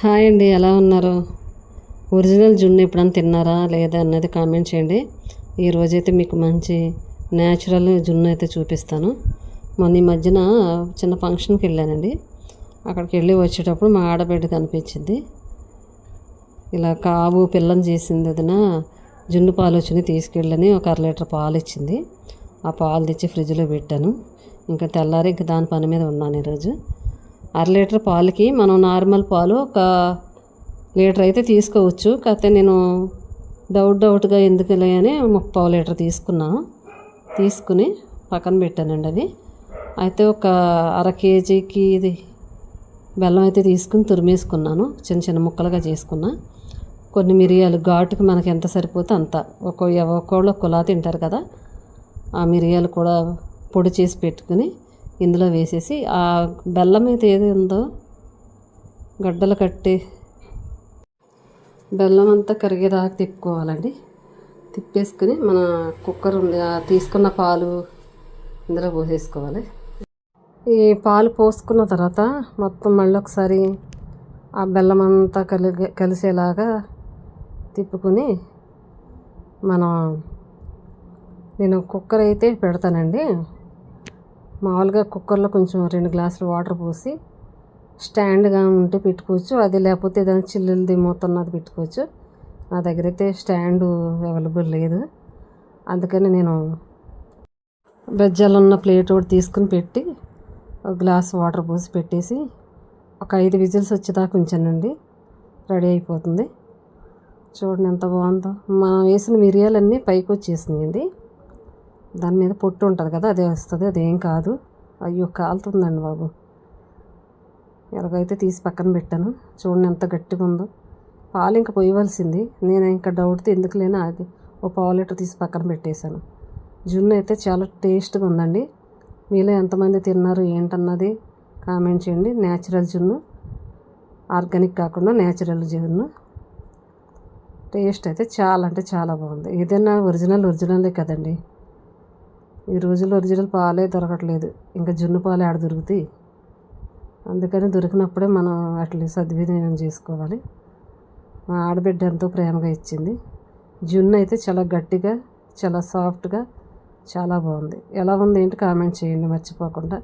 Hi అండి ఎలా ఉన్నారు? ఒరిజినల్ జున్ను ఎప్పుడన్నా తిన్నారా లేదా అన్నది కామెంట్ చేయండి. ఈరోజైతే మీకు మంచి న్యాచురల్ జున్ను అయితే చూపిస్తాను. మొన్న ఈ మధ్యన చిన్న ఫంక్షన్కి వెళ్ళానండి. అక్కడికి వెళ్ళి వచ్చేటప్పుడు మా ఆడబిడ్డ కనిపించింది. ఇలా కావు పిల్లని చేసింది వదిన జున్ను పాలు వచ్చింది తీసుకెళ్ళని ఒక అర లీటర్ పాలు ఇచ్చింది ఆ పాలు తెచ్చి ఫ్రిడ్జ్లో పెట్టాను. ఇంకా తెల్లారి ఇంకా దాని పని మీద ఉన్నాను ఈరోజు. అర లీటర్ పాలకి మనం నార్మల్ పాలు ఒక లీటర్ అయితే తీసుకోవచ్చు. కాకపోతే నేను డౌట్ డౌట్గా ఎందుకులే అని ముప్పావు లీటర్ తీసుకున్నాను తీసుకుని పక్కన పెట్టానండి అవి అయితే ఒక అర కేజీకి ఇది బెల్లం అయితే తీసుకుని తురిమేసుకున్నాను. చిన్న చిన్న ముక్కలుగా చేసుకున్నా. కొన్ని మిరియాలు ఘాటుకి మనకి ఎంత సరిపోతే అంత. ఒక్కో ఒక్కోళ్ళు ఒక్కోలా తింటారు కదా. ఆ మిరియాలు కూడా పొడి చేసి పెట్టుకుని ఇందులో వేసేసి ఆ బెల్లం మీద ఏది ఉందో గడ్డలు కట్టి బెల్లం అంతా కరిగేదాకా తిప్పుకోవాలండి. తిప్పేసుకుని మన కుక్కర్ ఉంది ఆ తీసుకున్న పాలు ఇందులో పోసేసుకోవాలి. ఈ పాలు పోసుకున్న తర్వాత మొత్తం మళ్ళీ ఒకసారి ఆ బెల్లం అంతా కలిగే కలిసేలాగా తిప్పుకుని మనం నేను కుక్కర్ అయితే పెడతానండి. మామూలుగా కుక్కర్లో కొంచెం రెండు గ్లాసులు వాటర్ పోసి స్టాండ్గా ఉంటే పెట్టుకోవచ్చు. అది లేకపోతే ఏదైనా చిల్లులది మూతున్నది పెట్టుకోవచ్చు. నా దగ్గర అయితే స్టాండ్ అవైలబుల్ లేదు. అందుకని నేను బెజ్జాలు ఉన్న ప్లేట్ ఒకటి తీసుకుని పెట్టి ఒక గ్లాస్ వాటర్ పోసి పెట్టేసి ఒక ఐదు విజిల్స్ వచ్చేదాకా ఉంచానండి. రెడీ అయిపోతుంది. చూడండి ఎంత బాగుందో. మనం వేసిన మిరియాలన్నీ పైకి వచ్చేసినాయండి. దాని మీద పొట్టు ఉంటుంది కదా అదే వస్తుంది అదేం కాదు. అయ్యో కాలుతుందండి బాబు. ఎలాగైతే తీసి పక్కన పెట్టాను చూడండి ఎంత గట్టిగా ఉందో. పాలు ఇంకా పోయవలసింది. నేను ఇంకా డౌట్తో ఎందుకు లేని అది ఒక పావు లీటర్ తీసి పక్కన పెట్టేశాను. జున్ను అయితే చాలా టేస్ట్గా ఉందండి. మీలో ఎంతమంది తిన్నారు ఏంటన్నది కామెంట్ చేయండి. న్యాచురల్ జున్ను ఆర్గానిక్ కాకుండా న్యాచురల్ జున్ను. టేస్ట్ అయితే చాలా అంటే చాలా బాగుంది. ఏదైనా ఒరిజినల్ ఒరిజినలే కదండి. ఈ రోజుల్లో ఒరిజినల్ పాలే దొరకట్లేదు. ఇంకా జున్ను పాలు ఆడ దొరుకుతాయి. అందుకని దొరికినప్పుడే మనం వాటిని సద్వినియోగం చేసుకోవాలి. మా ఆడబిడ్డ ఎంతో ప్రేమగా ఇచ్చింది. జున్ను అయితే చాలా గట్టిగా చాలా సాఫ్ట్గా చాలా బాగుంది. ఎలా ఉంది ఏంటి కామెంట్ చేయండి మర్చిపోకుండా.